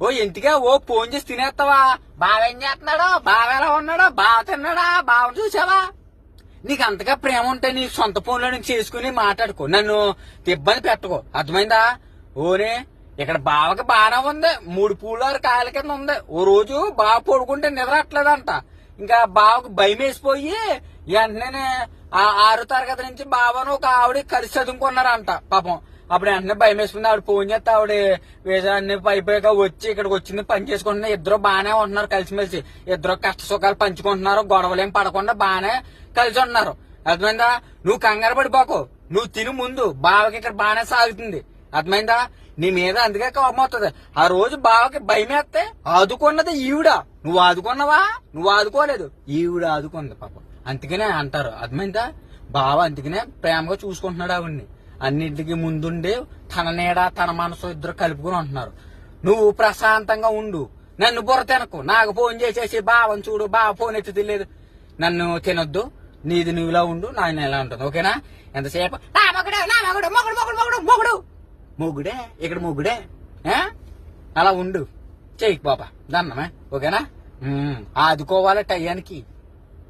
ఓ ఇంటికా ఓ ఫోన్ చేసి తినేస్తావా బావ ఏం చేస్తున్నాడో బావ ఎలా ఉన్నాడో? బావ తిన్నాడా? బావ చూసావా? నీకు అంతగా ప్రేమ ఉంటే నీ సొంత ఫోన్లో నుంచి చేసుకుని మాట్లాడుకో. నన్ను ఇబ్బంది పెట్టుకో. అర్థమైందా? ఓనే ఇక్కడ బావకి బాగా ఉంది. మూడు పూలారు కాయల కింద ఉంది. ఓ రోజు బావ పడుకుంటే నిద్ర అట్లేదంట ఇంకా బావకు భయం వేసిపోయి వెంటనే ఆ తరగతి నుంచి బావను ఒక ఆవిడ కలిసి చదువుకున్నారంట. పాపం అప్పుడు వెంటనే భయం వేసుకుంది. ఆవిడ ఫోన్ చేస్తే ఆవిడ వేసాన్ని అయిపోయాక వచ్చి ఇక్కడికి వచ్చింది పని చేసుకుంటున్నా ఇద్దరు బాగానే ఉంటున్నారు కలిసిమెలిసి. ఇద్దరు కష్ట సుఖాలు పంచుకుంటున్నారు గొడవలేం పడకుండా బాగానే కలిసి ఉంటున్నారు. అర్థమైందా? నువ్వు కంగారు పడిపోకు. నువ్వు తిని ముందు. బావకి ఇక్కడ బాగానే సాగుతుంది. అర్థమైందా? నీ మీద అందుకే కోపం వస్తుంది ఆ రోజు బావకి భయం వేస్తే ఆదుకున్నది ఈవిడ. నువ్వు ఆదుకున్నావా? నువ్వు ఆదుకోలేదు. ఈవిడ ఆదుకుంది పాప. అందుకనే అంటారు. అర్థమైందా? బావ అందుకనే ప్రేమగా చూసుకుంటున్నాడు ఆవిడ్ని. అన్నింటికి ముందుండి తన నీడ తన మనసు ఇద్దరు కలుపుకుని ఉంటున్నారు. నువ్వు ప్రశాంతంగా ఉండు. నన్ను బుర్ర తినకు. నాకు ఫోన్ చేసేసి బావని చూడు బావ ఫోన్ ఎత్తి తెలియదు నన్ను తినొద్దు. నీది నువ్వులా ఉండు నాయన ఎలా ఉంటుంది. ఓకేనా? ఎంతసేపు? నా మగుడు నా మగుడు మొగుడు మొగుడు మొగుడు మొగుడు. మొగుడే? ఇక్కడ మొగుడే? అలా ఉండు. చేయకు బాబా. దన్నమే ఓకేనా? ఆదుకోవాలి టయానికి